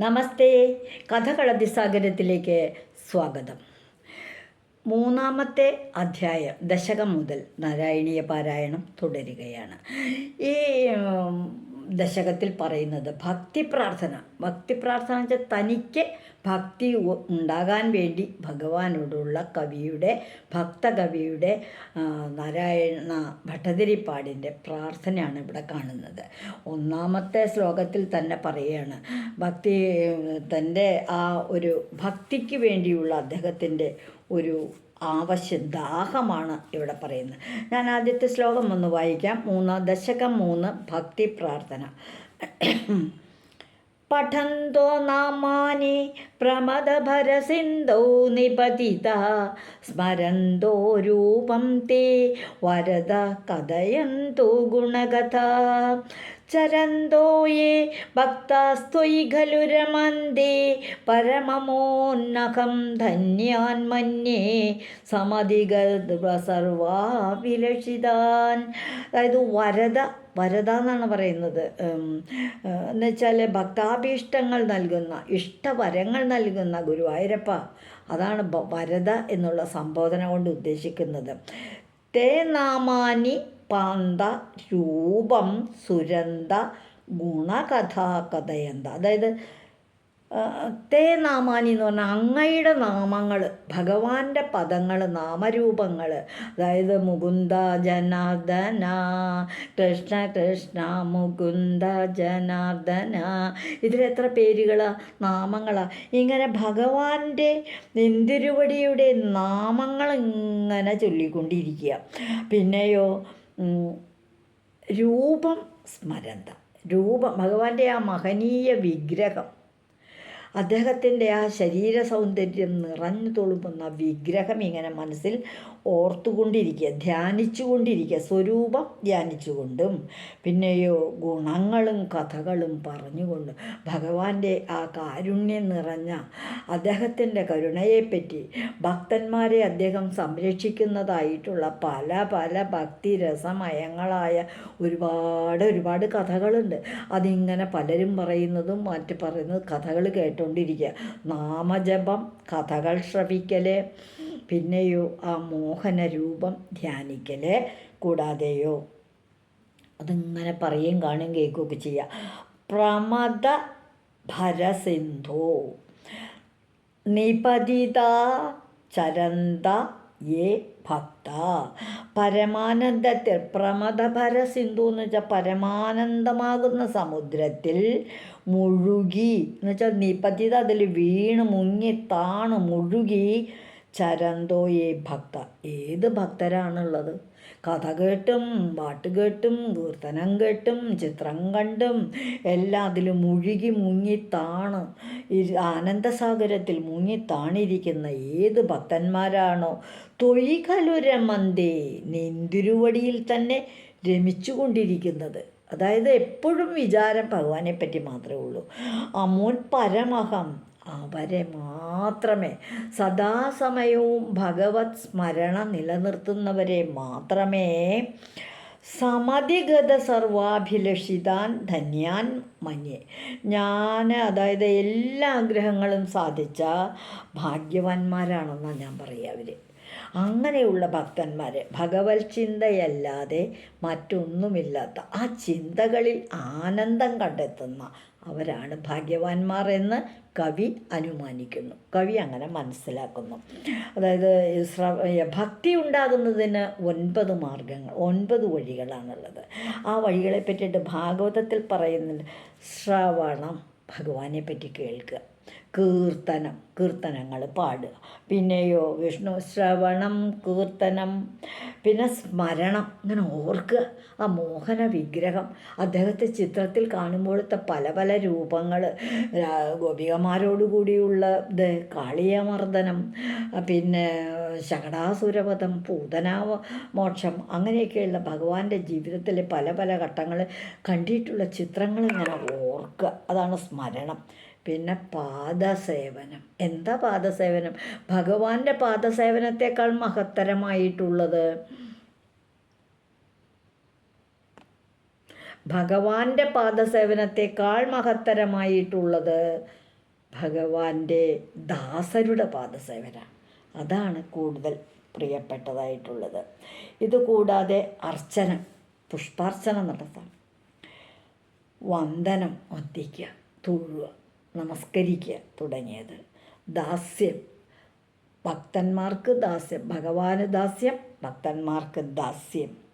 നമസ്തേ. കഥകളതിസാഗരത്തിലേക്ക് സ്വാഗതം. മൂന്നാമത്തെ അധ്യായം ദശകം മുതൽ നാരായണീയ പാരായണം തുടരുകയാണ്. ഈ ദശകത്തിൽ പറയുന്നത് ഭക്തി പ്രാർത്ഥന. ഭക്തി പ്രാർത്ഥന വെച്ചാൽ തനിക്ക് ഭക്തി ഉണ്ടാകാൻ വേണ്ടി ഭഗവാനോടുള്ള കവിയുടെ ഭക്തകവിയുടെ നാരായണ ഭട്ടതിരിപ്പാടിന്റെ പ്രാർത്ഥനയാണ് ഇവിടെ കാണുന്നത്. ഒന്നാമത്തെ ശ്ലോകത്തിൽ തന്നെ പറയുകയാണ് ഭക്തി തന്റെ ആ ഒരു ഭക്തിക്ക് വേണ്ടിയുള്ള അദ്ദേഹത്തിന്റെ ഒരു ആവശ്യം ദാഹമാണ് ഇവിടെ പറയുന്നത്. ഞാൻ ആദ്യത്തെ ശ്ലോകം ഒന്ന് വായിക്കാം. മൂന്നാം ദശകം മൂന്ന് ഭക്തി പ്രാർത്ഥന. പഠന്തോ നാമാനി പ്രമദഭരസിന്ധോ നിപതിത. സ്മരന്തോ രൂപം തേ വരദ കഥയന്തോ ഗുണകഥ. ചരന്തോ യേ ഭക്താസ്ത്വയി പരമമോന്നഖം ധന്യാൻ മന്യേ വിലഷിതാൻ അതായത് വരദ വരദ എന്നാണ് പറയുന്നത് എന്ന് വെച്ചാൽ ഭക്താഭീഷ്ടങ്ങൾ നൽകുന്ന ഇഷ്ടവരങ്ങൾ നൽകുന്ന ഗുരുവായൂരപ്പ അതാണ് വരത എന്നുള്ള സംബോധന കൊണ്ട് ഉദ്ദേശിക്കുന്നത്. തേ നാമാനി പാന്ത രൂപം സുരന്ത ഗുണകഥാ കഥയന്ത അതായത് തേ നാമാനി എന്ന് പറഞ്ഞാൽ അങ്ങയുടെ നാമങ്ങൾ ഭഗവാന്റെ പദങ്ങൾ നാമരൂപങ്ങൾ അതായത് മുകുന്ദ ജനാർദ്ദന കൃഷ്ണ കൃഷ്ണ മുകുന്ദ ജനാർദ്ദന. ഇതിലെത്ര പേരുകളാണ് നാമങ്ങളാണ് ഇങ്ങനെ ഭഗവാന്റെ നിന്തിരുവടിയുടെ നാമങ്ങൾ ഇങ്ങനെ ചൊല്ലിക്കൊണ്ടിരിക്കുക പിന്നെയോ രൂപം സ്മരന്ത. രൂപം ഭഗവാന്റെ ആ മഹനീയ വിഗ്രഹം. അദ്ദേഹത്തിന്റെ ആ ശരീര സൗന്ദര്യം നിറഞ്ഞു തുളുമ്പുന്ന വിഗ്രഹം ഇങ്ങനെ മനസ്സിൽ ഓർത്തുകൊണ്ടിരിക്കുക ധ്യാനിച്ചുകൊണ്ടിരിക്കുക സ്വരൂപം ധ്യാനിച്ചുകൊണ്ടും. പിന്നെയോ ഗുണങ്ങളും കഥകളും പറഞ്ഞുകൊണ്ടും ഭഗവാന്റെ ആ കാരുണ്യം നിറഞ്ഞ അദ്ദേഹത്തിന്റെ കരുണയെപ്പറ്റി ഭക്തന്മാരെ അദ്ദേഹം സംരക്ഷിക്കുന്നതായിട്ടുള്ള പല പല ഭക്തി രസമയങ്ങളായ ഒരുപാട് ഒരുപാട് കഥകളുണ്ട്. അതിങ്ങനെ പലരും പറയുന്നതും മറ്റ് പറയുന്നത് കഥകൾ കേട്ടുകൊണ്ടിരിക്കുക. നാമജപം കഥകൾ ശ്രവിക്കൽ പിന്നെയോ ആ മോഹന രൂപം ധ്യാനിക്കൽ കൂടാതെയോ. അതിങ്ങനെ പറയും കാണും കേൾക്കുകയൊക്കെ ചെയ്യുക. പ്രമദ ഭരസിന്ധു നിപതിത ചരന്ത യേ ഭക്ത. പരമാനന്ദത്തിൽ പ്രമദപര സിന്ധു എന്ന് വെച്ചാൽ പരമാനന്ദമാകുന്ന സമുദ്രത്തിൽ മുഴുകി എന്ന് വെച്ചാൽ നിപതിത അതിൽ വീണ് മുങ്ങി താണ് മുഴുകി ചരന്തോ ഏ ഭക്ത. ഏത് ഭക്തരാണുള്ളത്? കഥ കേട്ടും പാട്ട് കേട്ടും കീർത്തനം കേട്ടും ചിത്രം കണ്ടും എല്ലാം അതിൽ മുഴുകി മുങ്ങിത്താണ്. ആനന്ദസാഗരത്തിൽ മുങ്ങിത്താണിരിക്കുന്ന ഏത് ഭക്തന്മാരാണോ? തൊഴികലുരമന്തേ നെന്തിരുവടിയിൽ തന്നെ രമിച്ചുകൊണ്ടിരിക്കുന്നത്. അതായത് എപ്പോഴും വിചാരം ഭഗവാനെ പറ്റി മാത്രമേ ഉള്ളൂ. അമോൻ പരമഹം അവരെ മാത്രമേ സദാസമയവും ഭഗവത് സ്മരണ നിലനിർത്തുന്നവരെ മാത്രമേ സമതിഗത സർവാഭിലഷിതാൻ ധന്യാൻ മന്യേ. ഞാൻ അതായത് എല്ലാ ആഗ്രഹങ്ങളും സാധിച്ച ഭാഗ്യവാന്മാരാണെന്നാണ് ഞാൻ പറയുക അവർ അങ്ങനെയുള്ള ഭക്തന്മാർ ഭഗവത് ചിന്തയല്ലാതെ മറ്റൊന്നുമില്ലാത്ത ആ ചിന്തകളിൽ ആനന്ദം കണ്ടെത്തുന്ന അവരാണ് ഭാഗ്യവാന്മാർ എന്ന് കവി അനുമാനിക്കുന്നു. കവി അങ്ങനെ മനസ്സിലാക്കുന്നു. അതായത് ഭക്തി ഉണ്ടാകുന്നതിന് ഒൻപത് മാർഗങ്ങൾ ഒൻപത് വഴികളാണുള്ളത്. ആ വഴികളെ പറ്റിയിട്ട് ഭാഗവതത്തിൽ പറയുന്നുണ്ട് ശ്രവണം ഭഗവാനെ പറ്റി കേൾക്കുക കീർത്തനം കീർത്തനങ്ങൾ പാടുക. പിന്നെയോ വിഷ്ണു ശ്രവണം കീർത്തനം പിന്നെ സ്മരണം ഇങ്ങനെ ഓർക്കുക. ആ മോഹന വിഗ്രഹം. അദ്ദേഹത്തെ ചിത്രത്തിൽ കാണുമ്പോഴത്തെ പല പല രൂപങ്ങൾ ഗോപികമാരോടുകൂടിയുള്ള ഇത് കാളിയമർദ്ദനം പിന്നെ ശകടാസുരവധം പൂതനാവ മോക്ഷം അങ്ങനെയൊക്കെയുള്ള ഭഗവാന്റെ ജീവിതത്തിലെ പല പല ഘട്ടങ്ങൾ കണ്ടിട്ടുള്ള ചിത്രങ്ങൾ ഇങ്ങനെ ഓർക്കുക അതാണ് സ്മരണം. പിന്നെ പാദസേവനം. എന്താ പാദസേവനം? ഭഗവാന്റെ പാദസേവനത്തെക്കാൾ മഹത്തരമായിട്ടുള്ളത് ഭഗവാന്റെ പാദസേവനത്തെക്കാൾ മഹത്തരമായിട്ടുള്ളത് ഭഗവാന്റെ ദാസരുടെ പാദസേവന. അതാണ് കൂടുതൽ പ്രിയപ്പെട്ടതായിട്ടുള്ളത്. ഇതുകൂടാതെ അർച്ചന പുഷ്പാർച്ചന നടത്താം വന്ദനം വന്ദിക്കുക തൊഴുക നമസ്കരിക്കുക തുടങ്ങിയത്. ദാസ്യം. ഭക്തന്മാർക്ക് ദാസ്യം ഭഗവാന് ദാസ്യം ഭക്തന്മാർക്ക് ദാസ്യം.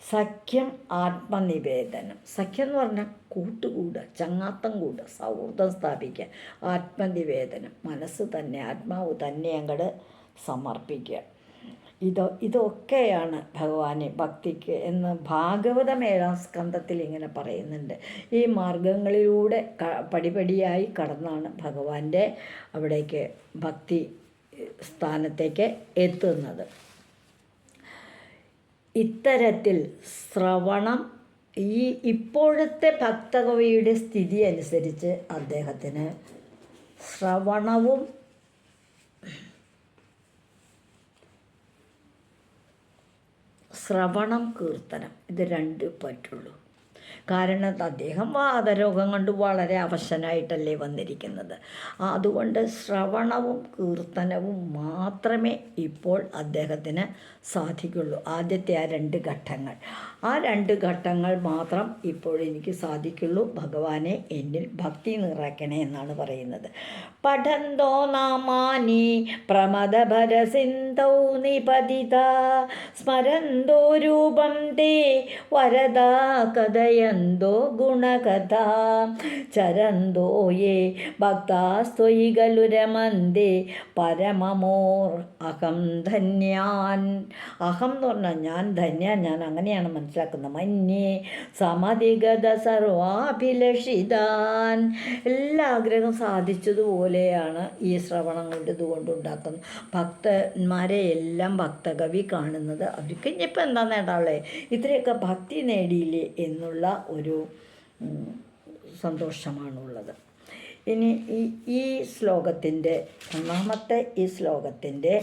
സഖ്യം ആത്മനിവേദനം. സഖ്യം എന്ന് പറഞ്ഞാൽ കൂട്ടുകൂടുക ചങ്ങാത്തം കൂടുക സൗഹൃദം സ്ഥാപിക്കുക ആത്മനിവേദനം മനസ്സ് തന്നെ ആത്മാവ് തന്നെ അങ്ങോട്ട് സമർപ്പിക്കുക. ഇതോ ഇതൊക്കെയാണ് ഭഗവാനെ ഭക്തിക്ക് എന്ന് ഭാഗവതം ഏഴാം സ്കന്ധത്തിൽ ഇങ്ങനെ പറയുന്നുണ്ട്. ഈ മാർഗങ്ങളിലൂടെ പടിപടിയായി കടന്നാണ് ഭഗവാന്റെ അവിടേക്ക് ഭക്തി സ്ഥാനത്തേക്ക് എത്തുന്നത്. ഇത്തരത്തിൽ ശ്രവണം ഈ ഇപ്പോഴത്തെ ഭക്തകവിയുടെ സ്ഥിതി അനുസരിച്ച് അദ്ദേഹത്തിന് ശ്രവണവും ശ്രവണം കീർത്തനം ഇത് രണ്ട് പറ്റുള്ളൂ. കാരണം അദ്ദേഹം വാതരോഗം കൊണ്ട് വളരെ അവശനായിട്ടല്ലേ വന്നിരിക്കുന്നത്. അതുകൊണ്ട് ശ്രവണവും കീർത്തനവും മാത്രമേ ഇപ്പോൾ അദ്ദേഹത്തിന് സാധിക്കുള്ളൂ. ആദ്യത്തെ ആ രണ്ട് ഘട്ടങ്ങൾ. ആ രണ്ട് ഘട്ടങ്ങൾ മാത്രം ഇപ്പോൾ എനിക്ക് സാധിക്കുള്ളൂ. ഭഗവാനെ എന്നിൽ ഭക്തി നിറയ്ക്കണേ എന്നാണ് പറയുന്നത്. പഠന്തോ നാമാനി പ്രമദഭരസിന്ധൗ നിപതിത. സ്മരന്തോ രൂപം തേ വരദാ കഥയന്തോ ഗുണകഥ ചരന്തോ യേ ഭക്താസ്ത്വയി പരമമോർ അഹം ധന്യാൻ. അഹം എന്ന് പറഞ്ഞാൽ ഞാൻ ധന്യ ഞാൻ അങ്ങനെയാണ് മനസ്സിലാക്കുന്നത്. മന്യേ സമധിഗത സർവാഭിലഷിതാൻ. എല്ലാ ആഗ്രഹം സാധിച്ചതുപോലെയാണ് ഈ ശ്രവണം കൊണ്ട് ഇതുകൊണ്ട് ഉണ്ടാക്കുന്നത്. ഭക്തന്മാരെ എല്ലാം ഭക്തകവി കാണുന്നത്. അവർക്ക് ഇനിയിപ്പോൾ എന്താ നേടാളെ ഇത്രയൊക്കെ ഭക്തി നേടിയില്ലേ എന്നുള്ള ഒരു സന്തോഷമാണുള്ളത്. ഇനി ഈ ഈ ശ്ലോകത്തിന്റെ ഒന്നാമത്തെ ഈ ശ്ലോകത്തിന്റെ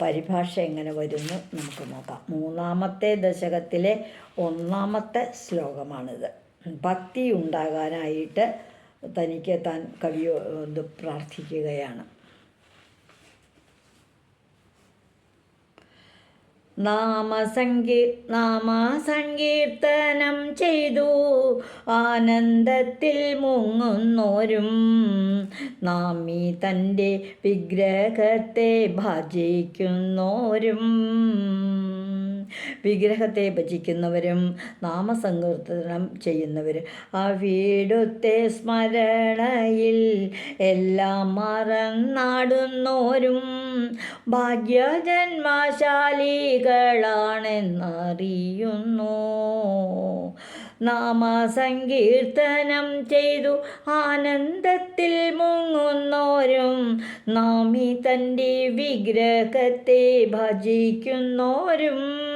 പരിഭാഷ എങ്ങനെ വരുന്നു നമുക്ക് നോക്കാം. മൂന്നാമത്തെ ദശകത്തിലെ ഒന്നാമത്തെ ശ്ലോകമാണിത്. ഭക്തി ഉണ്ടാകാനായിട്ട് തനിക്ക് താൻ കവിയോ ഇത് പ്രാർത്ഥിക്കുകയാണ്. നാമസങ്കീ നാമസങ്കീർത്തനം ചെയ്തു. ആനന്ദത്തിൽ മുങ്ങുന്നോരും നാമി തന്റെ വിഗ്രഹത്തെ ഭജിക്കുന്നോരും വിഗ്രഹത്തെ ഭജിക്കുന്നവരും നാമസങ്കീർത്തനം ചെയ്യുന്നവരും. ആ വീടുത്തെ സ്മരണയിൽ എല്ലാം മറന്നാടുന്നോരും ഭാഗ്യജന്മശാലികളാണെന്നറിയുന്നു. നാമസങ്കീർത്തനം ചെയ്തു ആനന്ദത്തിൽ മുങ്ങുന്നോരും നാമി തന്റെ വിഗ്രഹത്തെ ഭജിക്കുന്നോരും.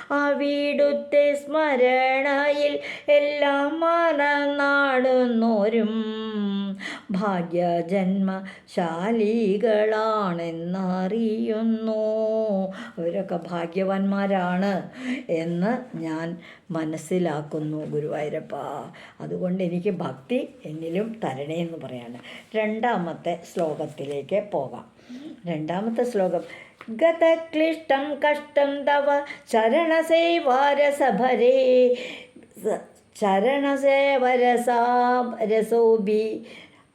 അവിടുത്തെ സ്മരണയിൽ എല്ലാം മറന്നാടുന്നോരും ഭാഗ്യജന്മശാലികളാണെന്നറിയുന്നു. അവരൊക്കെ ഭാഗ്യവാന്മാരാണ് എന്ന് ഞാൻ മനസ്സിലാക്കുന്നു ഗുരുവായൂരപ്പ. അതുകൊണ്ട് എനിക്ക് ഭക്തി എന്നിലും തരണേ എന്ന് പറയാണ്. രണ്ടാമത്തെ ശ്ലോകത്തിലേക്ക് പോകാം. രണ്ടാമത്തെ ശ്ലോകം. ഗതക്ലിഷ്ടം കഷ്ടം തവ ചരണസേവാരസഭരേ ചരണസേവരസാ രസോഭി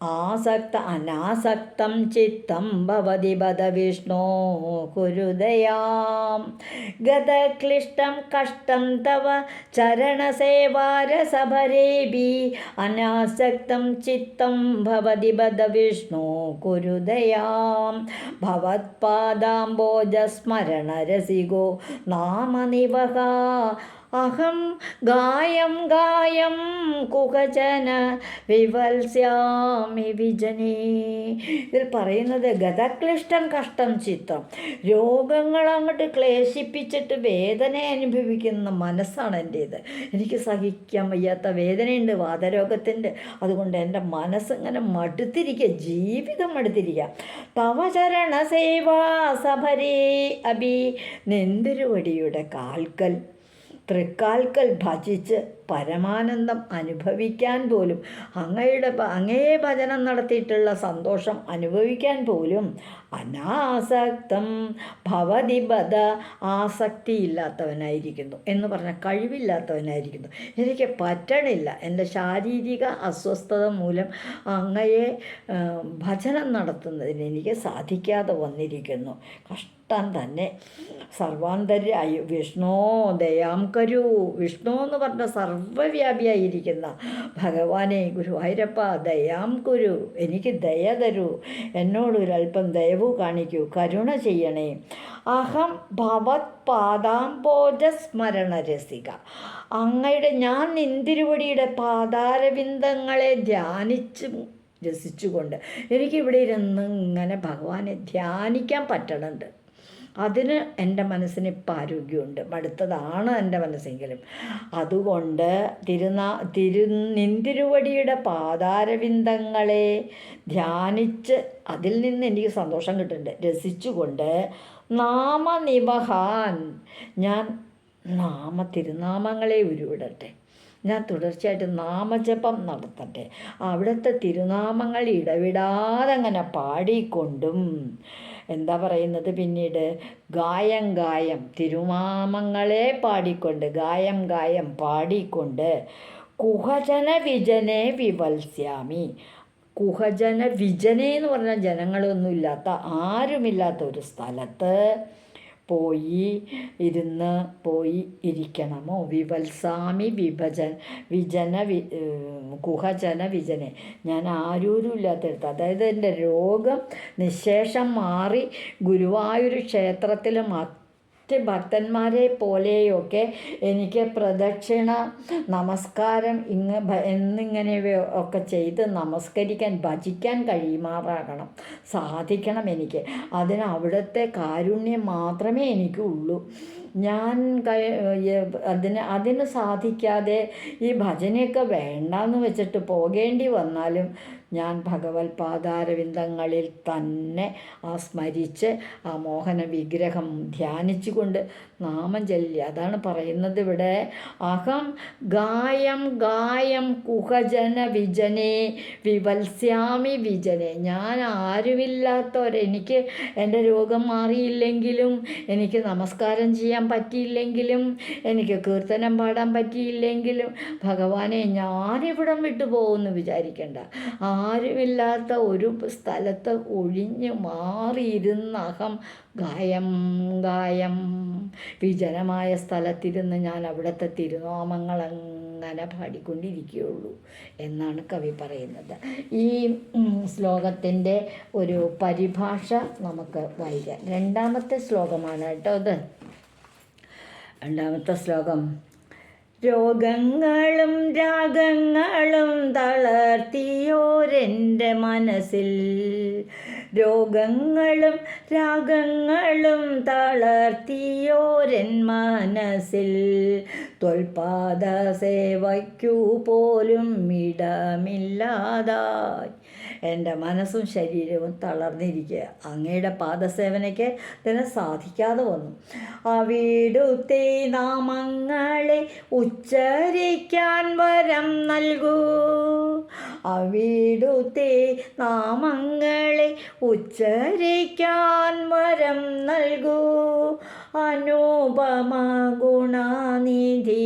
ആസക്ത അനാസക്തം ചിത്തം ഭവതി ബദ വിഷ്ണോ കുരുദയാം. ഗതക്ലിഷ്ടം കഷ്ടം തവ ചരണസേവാരസഭരേബി അനാസക്തം ചിത്തം ഭവതി ബദ വിഷ്ണോ കുരുദയാം. ഭവത്പാദാംബോജസ്മരണരസികോ നാമനിവഹ. അഹം ഗായം ഗായം കുഹചന വിവത്സ്യാമി വിജനേ. ഇതിൽ പറയുന്നത് ഗതക്ലിഷ്ടം കഷ്ടം ചിത്തം. രോഗങ്ങൾ അങ്ങോട്ട് ക്ലേശിപ്പിച്ചിട്ട് വേദന അനുഭവിക്കുന്ന മനസ്സാണ് എന്റേത്. എനിക്ക് സഹിക്കാൻ വയ്യാത്ത വേദനയുണ്ട് വാതരോഗത്തിന്റെ. അതുകൊണ്ട് എന്റെ മനസ്സിങ്ങനെ മടുത്തിരിക്കുക ജീവിതം മടുത്തിരിക്കുക. തവചരണ സേവാ സഭരേ അഭി. നെന്തിരുവടിയുടെ കാൽക്കൽ? त्रिकालकल भाजीच പരമാനന്ദം അനുഭവിക്കാൻ പോലും അങ്ങയുടെ അങ്ങയെ ഭജനം നടത്തിയിട്ടുള്ള സന്തോഷം അനുഭവിക്കാൻ പോലും അനാസക്തം. ഭവതി ആസക്തി ഇല്ലാത്തവനായിരിക്കുന്നു എന്ന് പറഞ്ഞ കഴിവില്ലാത്തവനായിരിക്കുന്നു. എനിക്ക് പറ്റണില്ല. എന്റെ ശാരീരിക അസ്വസ്ഥത മൂലം അങ്ങയെ ഭജനം നടത്തുന്നതിന് എനിക്ക് സാധിക്കാതെ വന്നിരിക്കുന്നു. കഷ്ടം തന്നെ. സർവാന്തര്യ വിഷ്ണോ ദയാം കരു. വിഷ്ണു എന്ന് പറഞ്ഞ സർവവ്യാപിയായിരിക്കുന്ന ഭഗവാനെ ഗുരുവായൂരപ്പ ദയാം കുരു എനിക്ക് ദയ തരൂ എന്നോടൊരൽപ്പം ദയവു കാണിക്കൂ കരുണ ചെയ്യണേ. അഹം ഭവത് പാദാംബോജ സ്മരണ രസിക അങ്ങയുടെ ഞാൻ നിന്തിരുവടിയുടെ പാതാരവിന്ദങ്ങളെ ധ്യാനിച്ച് രസിച്ചുകൊണ്ട് എനിക്കിവിടെ ഇരുന്ന് ഇങ്ങനെ ഭഗവാനെ ധ്യാനിക്കാൻ പറ്റണുണ്ട്. അതിന് എന്റെ മനസ്സിന് ഇപ്പം ആരോഗ്യമുണ്ട്. മടുത്തതാണ് എന്റെ മനസ്സെങ്കിലും. അതുകൊണ്ട് തിരുനാ തിരു നിന്തിരുവടിയുടെ പാതാരവിന്ദങ്ങളെ ധ്യാനിച്ച് അതിൽ നിന്ന് എനിക്ക് സന്തോഷം കിട്ടുന്നുണ്ട്. രസിച്ചുകൊണ്ട് നാമനിവഹാൻ ഞാൻ നാമ തിരുനാമങ്ങളെ ഉരുവിടട്ടെ. ഞാൻ തുടർച്ചയായിട്ട് നാമജപം നടത്തട്ടെ. അവിടുത്തെ തിരുനാമങ്ങൾ ഇടവിടാതെ അങ്ങനെ പാടിക്കൊണ്ടും. എന്താ പറയുന്നത് പിന്നീട്? ഗായം ഗായം തിരുനാമങ്ങളെ പാടിക്കൊണ്ട് ഗായം ഗായം പാടിക്കൊണ്ട് കുഹജന വിജനെ വിവത്സ്യാമി. കുഹജന വിജനെ എന്ന് പറഞ്ഞാൽ ജനങ്ങളൊന്നുമില്ലാത്ത ആരുമില്ലാത്ത ഒരു സ്ഥലത്ത് പോയി ഇരുന്ന് പോയി ഇരിക്കണമോ? വിവത്സാമി വിഭജൻ വിജന വി കുഹജന വിജനെ. ഞാൻ ആരൂരും ഇല്ലാത്തടുത്ത് അതായത് എന്റെ രോഗം നിശേഷം മാറി ഗുരുവായൂർ ക്ഷേത്രത്തിൽ മറ്റ് ഭക്തന്മാരെ പോലെയൊക്കെ എനിക്ക് പ്രദക്ഷിണ നമസ്കാരം ഇങ്ങ എന്നിങ്ങനെ ഒക്കെ ചെയ്ത് നമസ്കരിക്കാൻ ഭജിക്കാൻ കഴിയുമാറാകണം. സാധിക്കണം എനിക്ക്. അതിന് അവിടുത്തെ കാരുണ്യം മാത്രമേ എനിക്കുള്ളൂ. ഞാൻ അതിന് അതിന് സാധിക്കാതെ ഈ ഭജനയൊക്കെ വേണ്ടെന്ന് വെച്ചിട്ട് പോകേണ്ടി വന്നാലും ഞാൻ ഭഗവത് പാദാരവിന്ദങ്ങളിൽ തന്നെ ആ സ്മരിച്ച് ആ മോഹന വിഗ്രഹം ധ്യാനിച്ചുകൊണ്ട് നാമം ചൊല്ലി അതാണ് പറയുന്നത് ഇവിടെ. അഹം ഗായം ഗായം കുഹജന വിജനെ വിവത്സ്യാമി വിജനെ. ഞാൻ ആരുമില്ലാത്തവരെനിക്ക് എന്റെ രോഗം മാറിയില്ലെങ്കിലും എനിക്ക് നമസ്കാരം ചെയ്യാൻ പറ്റിയില്ലെങ്കിലും എനിക്ക് കീർത്തനം പാടാൻ പറ്റിയില്ലെങ്കിലും ഭഗവാനെ ഞാനിവിടം വിട്ടു പോകുമെന്ന് വിചാരിക്കണ്ട. ആരുമില്ലാത്ത ഒരു സ്ഥലത്ത് ഒഴിഞ്ഞു മാറിയിരുന്ന അഹം ഗായം ഗായം വിജനമായ സ്ഥലത്തിരുന്ന് ഞാൻ അവിടുത്തെ തിരുനാമങ്ങൾ അങ്ങനെ പാടിക്കൊണ്ടിരിക്കുകയുള്ളൂ എന്നാണ് കവി പറയുന്നത്. ഈ ശ്ലോകത്തിന്റെ ഒരു പരിഭാഷ നമുക്ക് വായിക്കാം. രണ്ടാമത്തെ ശ്ലോകമാണ് കേട്ടോ അത് രണ്ടാമത്തെ ശ്ലോകം. രോഗങ്ങളും രാഗങ്ങളും തളർത്തിയോരെന്റെ മനസ്സിൽ രോഗങ്ങളും രാഗങ്ങളും തളർത്തിയോരൻ മനസ്സിൽ. തൊൽപാദ സേവയ്ക്കു പോലും ഇടമില്ലാതായി. എന്റെ മനസ്സും ശരീരവും തളർന്നിരിക്കുക അങ്ങയുടെ പാദസേവനയ്ക്ക് തന്നെ സാധിക്കാതെ വന്നു. അവിടുത്തെ നാമങ്ങളെ ഉച്ചരിക്കാൻ വരം നൽകൂ. അവിടുത്തെ നാമങ്ങളെ ഉച്ചരിക്കാൻ മരം നൽകൂ. അനുപമ ഗുണനിധി.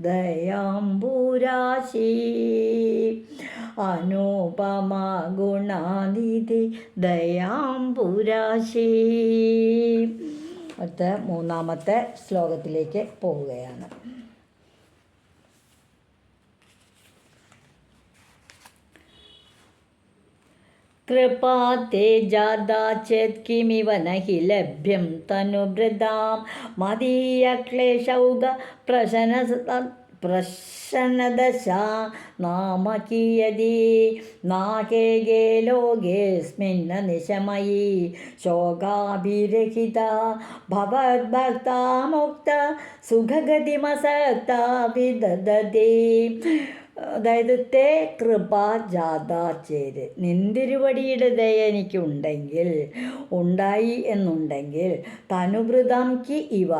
ദയാംബുരാശി. അനുപമ ഗുണനിധി. ദയാംബുരാശി. അടുത്ത മൂന്നാമത്തെ ശ്ലോകത്തിലേക്ക് പോവുകയാണ്. कृपाते जादा चेत् किमिव न हि लभ्यं तनुभृदां मदीयक्लेशौग प्रशन प्रशनदशा नाम कियदि नाके गे लोकेऽस्मिन् निशमयी शोकाभिरहिता भवद्भक्ता मुक्ता सुखगतिमसक्ता विदधति അതായത് തേ കൃപ ജാഥാ ചേര്. നിന്തിരുവടിയുടെ ദയ എനിക്കുണ്ടെങ്കിൽ ഉണ്ടായി എന്നുണ്ടെങ്കിൽ തനുഭൃതം കി ഇവ.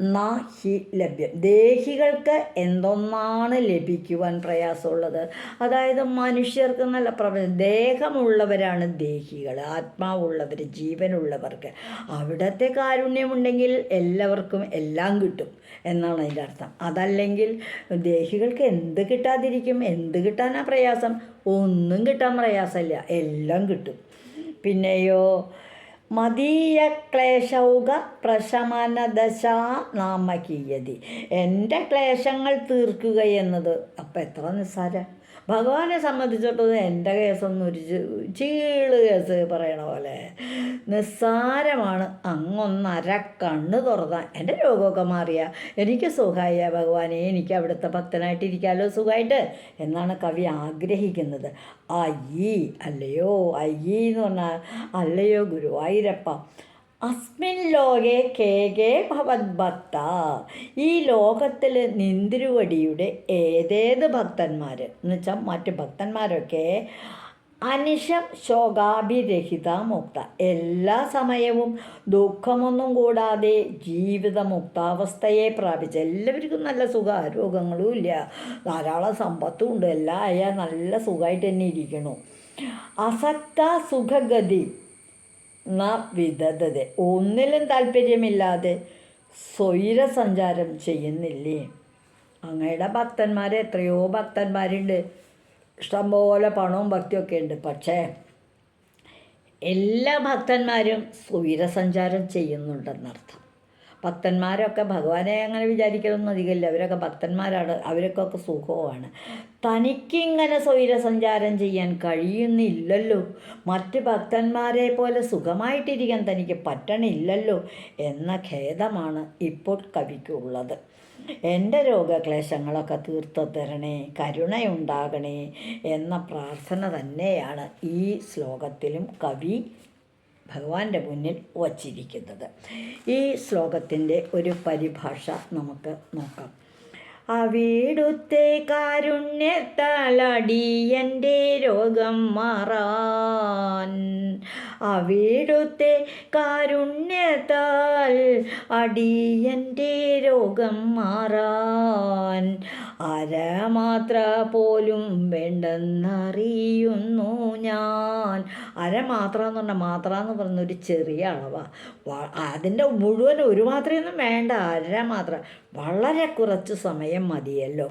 നാ ഹി ലഭ്യം. ദേഹികൾക്ക് എന്തൊന്നാണ് ലഭിക്കുവാൻ പ്രയാസമുള്ളത്? അതായത് മനുഷ്യർക്ക് നല്ല പ്രപഞ്ച ദേഹമുള്ളവരാണ് ദേഹികൾ ആത്മാവുള്ളവർ ജീവനുള്ളവർക്ക്. അവിടത്തെ കാരുണ്യമുണ്ടെങ്കിൽ എല്ലാവർക്കും എല്ലാം കിട്ടും. എന്നാണ് അതിന്റെ അർത്ഥം. അതല്ലെങ്കിൽ ദേഹികൾക്ക് എന്ത് കിട്ടാതിരിക്കും? എന്ത് കിട്ടാനാ പ്രയാസം? ഒന്നും കിട്ടാൻ പ്രയാസമില്ല. എല്ലാം കിട്ടും. പിന്നെയോ മതീയ ക്ലേശൗക പ്രശമനദശ നാമകീയതി. എന്റെ ക്ലേശങ്ങൾ തീർക്കുക എന്നത്. അപ്പം എത്ര നിസ്സാര? ഭഗവാനെ സംബന്ധിച്ചിടത്തോളം എന്റെ കേസൊന്നും ഒരു ചീൾ കേസ് പറയണ പോലെ നിസ്സാരമാണ്. അങ്ങൊന്നര കണ്ണ് തുറന്നാൽ എന്റെ രോഗമൊക്കെ മാറിയ. എനിക്ക് സുഖമായ ഭഗവാനെ. എനിക്ക് അവിടുത്തെ ഭക്തനായിട്ടിരിക്കാമല്ലോ സുഖമായിട്ട് എന്നാണ് കവി ആഗ്രഹിക്കുന്നത്. അയ്യീ അല്ലയോ അയ്യീ എന്ന് പറഞ്ഞാൽ അല്ലയോ ഗുരുവായൂരപ്പ. അസ്മിൻ ലോകെ കേകെ ഭവദ്ഭക്ത ഈ ലോകത്തിൽ നിന്തിരുവടിയുടെ ഏതേത് ഭക്തന്മാർ എന്ന് വെച്ചാൽ മറ്റ് ഭക്തന്മാരൊക്കെ അനിശം ശോകാഭിരഹിത മുക്ത. എല്ലാ സമയവും ദുഃഖമൊന്നും കൂടാതെ ജീവിത മുക്താവസ്ഥയെ പ്രാപിച്ച എല്ലാവർക്കും നല്ല സുഖ രോഗങ്ങളും ഇല്ല. ധാരാളം സമ്പത്തും ഉണ്ട് എല്ലാം അയാൾ നല്ല സുഖമായിട്ട് തന്നെ ഇരിക്കണു. അസക്ത സുഖഗതി. ന വിദധത. ഒന്നിലും താല്പര്യമില്ലാതെ സ്വൈരസഞ്ചാരം ചെയ്യുന്നില്ലേ? അങ്ങയുടെ ഭക്തന്മാർ എത്രയോ ഭക്തന്മാരുണ്ട്. ഇഷ്ടംപോലെ പണവും ഭക്തിയൊക്കെ ഉണ്ട്. പക്ഷേ എല്ലാ ഭക്തന്മാരും സ്വൈരസഞ്ചാരം ചെയ്യുന്നുണ്ടെന്നർത്ഥം. ഭക്തന്മാരൊക്കെ ഭഗവാനെ അങ്ങനെ വിചാരിക്കലൊന്നും അധികമില്ല. അവരൊക്കെ ഭക്തന്മാരാണ്. അവർക്കൊക്കെ സുഖവുമാണ്. തനിക്കിങ്ങനെ സ്വൈരസഞ്ചാരം ചെയ്യാൻ കഴിയുന്നില്ലല്ലോ. മറ്റ് ഭക്തന്മാരെ പോലെ സുഖമായിട്ടിരിക്കാൻ തനിക്ക് പറ്റണില്ലല്ലോ എന്ന ഖേദമാണ് ഇപ്പോൾ കവിക്കുള്ളത്. എന്റെ രോഗക്ലേശങ്ങളൊക്കെ തീർത്തു തരണേ കരുണയുണ്ടാകണേ എന്ന പ്രാർത്ഥന തന്നെയാണ് ഈ ശ്ലോകത്തിലും കവി ഭഗവാന്റെ മുന്നിൽ വച്ചിരിക്കുന്നത്. ഈ ശ്ലോകത്തിന്റെ ഒരു പരിഭാഷ നമുക്ക് നോക്കാം. അവിടുത്തെ കാരുണ്യത്താലടിയന്റെ രോഗം മാറാൻ. അവിടുത്തെ കാരുണ്യത്താൽ അടിയന്റെ രോഗം മാറാൻ. അരമാത്ര പോലും വേണ്ടെന്നറിയുന്നു ഞാൻ. അരമാത്ര എന്ന് പറഞ്ഞാൽ മാത്ര എന്ന് പറയുന്ന ഒരു ചെറിയ അളവാണ് അതിന്റെ മുഴുവൻ ഒരു മാത്രയൊന്നും വേണ്ട. അര മാത്ര വളരെ കുറച്ച് സമയം മതിയല്ലോ.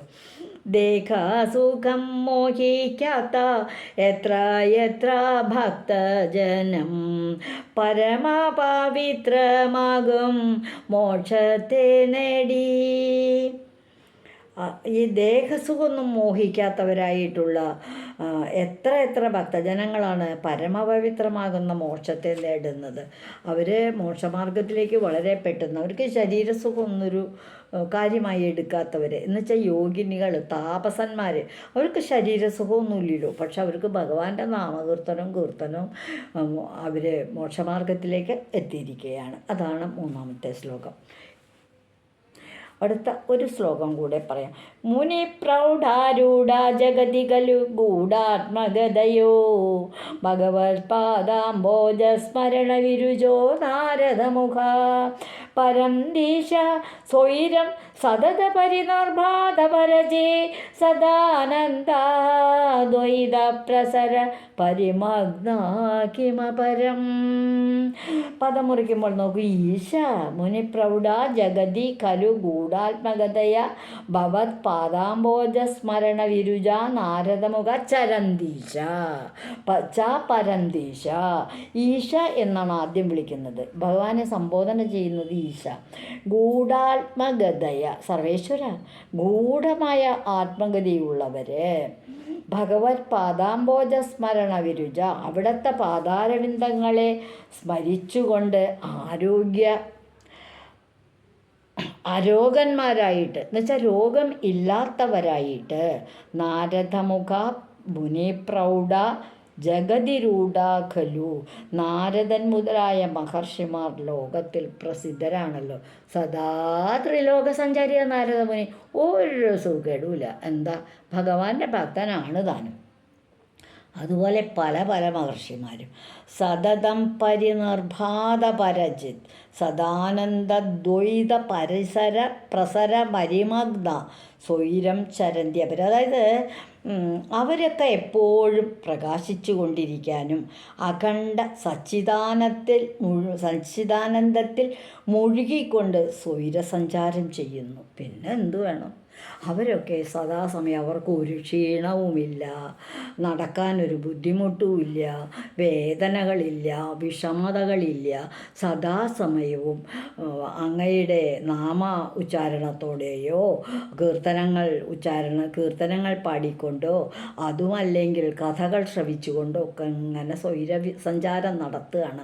ദേഹാസുഖം മോഹിക്കാത്ത എത്ര എത്ര ഭക്തജനം പരമപവിത്രമാകും മോക്ഷത്തെ നേടി. ഈ ദേഹസുഖമൊന്നും മോഹിക്കാത്തവരായിട്ടുള്ള എത്ര എത്ര ഭക്തജനങ്ങളാണ് പരമപവിത്രമാകുന്ന മോക്ഷത്തെ നേടുന്നത്. അവർ മോക്ഷമാർഗത്തിലേക്ക് വളരെ പെട്ടെന്ന് അവർക്ക് ശരീരസുഖമൊന്നൊരു കാര്യമായി എടുക്കാത്തവർ എന്നുവെച്ചാൽ യോഗിനികൾ താപസന്മാർ അവർക്ക് ശരീരസുഖമൊന്നുമില്ലല്ലോ. പക്ഷെ അവർക്ക് ഭഗവാന്റെ നാമകീർത്തനവും കീർത്തനവും അവർ മോക്ഷമാർഗത്തിലേക്ക് എത്തിയിരിക്കുകയാണ്. അതാണ് മൂന്നാമത്തെ ശ്ലോകം. അടുത്ത ഒരു ശ്ലോകം കൂടെ പറയാം. മുനി പ്രൗഢാരൂഢ ജഗതികലു ഗൂഢാത്മഗതയോ ഭഗവത് പാദാംബോജ സ്മരണ വിരുജോ നാരദമുഖ പരം ദീശ സ്വൈരം സതത പരിനിർഭാതപരജേ സദാനന്ദാദ്വൈത പ്രസര പരിമഗ്ന കിമപരം പദം മുറിക്കുമ്പോൾ നോക്കൂ ഈശ മുനിപ്രൗഢ ജഗതി കലു ഗൂഢാത്മകതയ ഭവത് പാദാംബോജ സ്മരണ വിരുജ നാരദമുഖ ചരന്തീശ. പച്ച പരന്തീശ. ഈശ എന്നാണ് ആദ്യം വിളിക്കുന്നത്. ഭഗവാനെ സംബോധന ചെയ്യുന്നത് ഈശ. ഗൂഢാത്മഗതയ സർവേശ്വര ഗൂഢമായ ആത്മഗതിയുള്ളവരെ ഭഗവത് പാദാംബോജ സ്മരണ വിരുജ അവിടുത്തെ പാദാരവിന്ദങ്ങളെ സ്മരിച്ചുകൊണ്ട് ആരോഗ്യ അരോഗന്മാരായിട്ട് എന്നുവെച്ചാൽ രോഗം ഇല്ലാത്തവരായിട്ട് നാരദമുഖ മുനിപ്രൗഢ ജഗതിരൂഢ ഖലു നാരദൻ മുതലായ മഹർഷിമാർ ലോകത്തിൽ പ്രസിദ്ധരാണല്ലോ. സദാ ത്രിലോക സഞ്ചാരിയ നാരദമുനി. ഒരു സുഖേടുമില്ല എന്താ? ഭഗവാന്റെ ഭക്തനാണ് താനും. അതുപോലെ പല പല മഹർഷിമാരും. സതതം പരിനിർഭാത പരജിത് സദാനന്ദ ദ്വൈത പരിസര പ്രസര പരിമഗ്ന സ്വൈരം ചരന്തി അവർ അതായത് അവരൊക്കെ എപ്പോഴും പ്രകാശിച്ചു കൊണ്ടിരിക്കാനും അഖണ്ഡ സച്ചിദാനത്തിൽ മുഴു സച്ചിദാനന്ദത്തിൽ മുഴുകിക്കൊണ്ട് സ്വൈരസഞ്ചാരം ചെയ്യുന്നു. പിന്നെ എന്തു വേണം? അവരൊക്കെ സദാസമയം അവർക്ക് ഒരു ക്ഷീണവുമില്ല നടക്കാനൊരു ബുദ്ധിമുട്ടുമില്ല വേദനകളില്ല വിഷമതകളില്ല. സദാസമയവും അങ്ങയുടെ നാമ ഉച്ചാരണത്തോടെയോ കീർത്തനങ്ങൾ ഉച്ചാരണ കീർത്തനങ്ങൾ പാടിക്കൊണ്ടോ അതുമല്ലെങ്കിൽ കഥകൾ ശ്രവിച്ചുകൊണ്ടോ ഒക്കെ ഇങ്ങനെ സ്വൈര സഞ്ചാരം നടത്തുകയാണ്.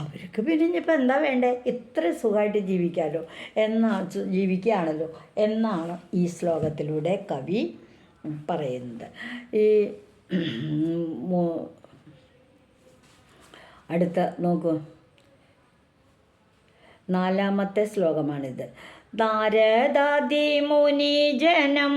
അവർക്ക് പിന്നെ ഇനിയിപ്പോൾ എന്താ വേണ്ടേ? ഇത്ര സുഖമായിട്ട് ജീവിക്കാമല്ലോ എന്നാ ജീവിക്കുകയാണല്ലോ എന്നാണ് ഈ ശ്ലോകത്തിലൂടെ കവി പറയുന്നത്. ഈ അടുത്ത നോക്കൂ. നാലാമത്തെ ശ്ലോകമാണിത്. നാരദാദി മുനിജനം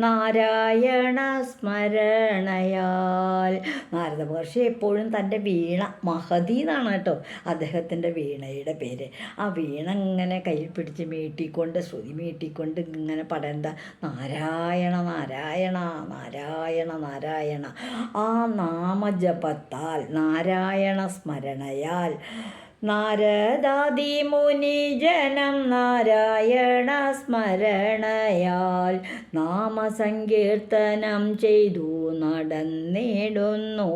നാരായണ സ്മരണയാൽ. നാരദ മഹർഷി എപ്പോഴും തന്റെ വീണ മഹതി എന്നാണ് കേട്ടോ അദ്ദേഹത്തിന്റെ വീണയുടെ പേര്. ആ വീണ ഇങ്ങനെ കയ്യിൽ പിടിച്ച് മീട്ടിക്കൊണ്ട് ശ്രുതി മീട്ടിക്കൊണ്ട് ഇങ്ങനെ പടേണ്ട നാരായണ നാരായണ നാരായണ നാരായണ. ആ നാമജപത്താൽ നാരായണ സ്മരണയാൽ നാരദാദി ജനം നാരായണ സ്മരണയാൽ നാമസങ്കീർത്തനം ചെയ്തു. നടന്നിടുന്നു.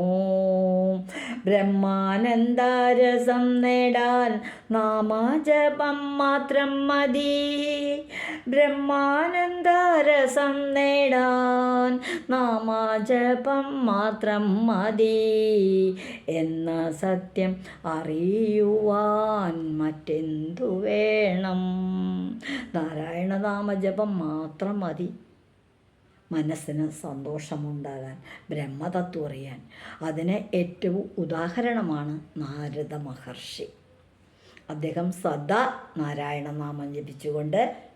ബ്രഹ്മാനന്ദാരസം നേടാൻ നാമജപം മാത്രം മതി. ബ്രഹ്മാനന്ദാരസം നേടാൻ നാമജപം മാത്രം മതി എന്ന സത്യം അറിയുവാൻ മറ്റെന്തു വേണം? നാരായണ നാമജപം മാത്രം മതി. മനസ്സിന് സന്തോഷമുണ്ടാകാൻ ബ്രഹ്മതത്വം അറിയാൻ. അതിന് ഏറ്റവും ഉദാഹരണമാണ് നാരദ മഹർഷി. അദ്ദേഹം സദാ നാരായണ നാമം ജപിച്ചുകൊണ്ട്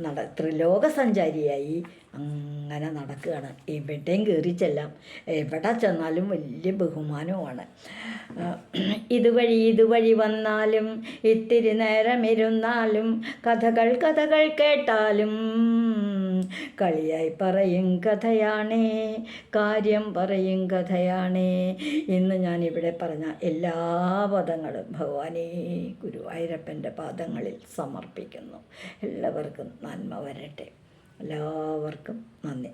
നട ത്രിലോക സഞ്ചാരിയായി അങ്ങനെ നടക്കുകയാണ്. എവിടെയും കയറി ചെല്ലാം. എവിടെ ചെന്നാലും വലിയ ബഹുമാനവുമാണ്. ഇതുവഴി ഇതുവഴി വന്നാലും ഇത്തിരി നേരം ഇരുന്നാലും കഥകൾ കഥകൾ കേട്ടാലും കളിയായി പറയും കഥയാണേ കാര്യം പറയും കഥയാണേ ഇന്ന് ഞാൻ ഇവിടെ പറഞ്ഞ എല്ലാ പദങ്ങളും ഭഗവാനേ ഗുരുവായൂരപ്പന്റെ പാദങ്ങളിൽ സമർപ്പിക്കുന്നു. എല്ലാവർക്കും നന്മ വരട്ടെ. എല്ലാവർക്കും നന്ദി.